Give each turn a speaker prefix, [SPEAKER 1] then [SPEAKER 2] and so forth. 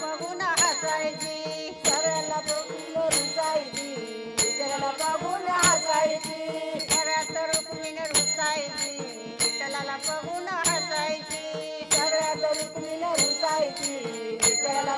[SPEAKER 1] पाहून हसायची
[SPEAKER 2] सगळ्याला बघून रुसायची विठ्ठलाला बघून हसायची
[SPEAKER 1] घरात रुक्मिणी रुसायची विठ्ठलाला पाहून हसायची
[SPEAKER 2] सगळ्यात रुक्मिणी रुसायची विठ्ठलाला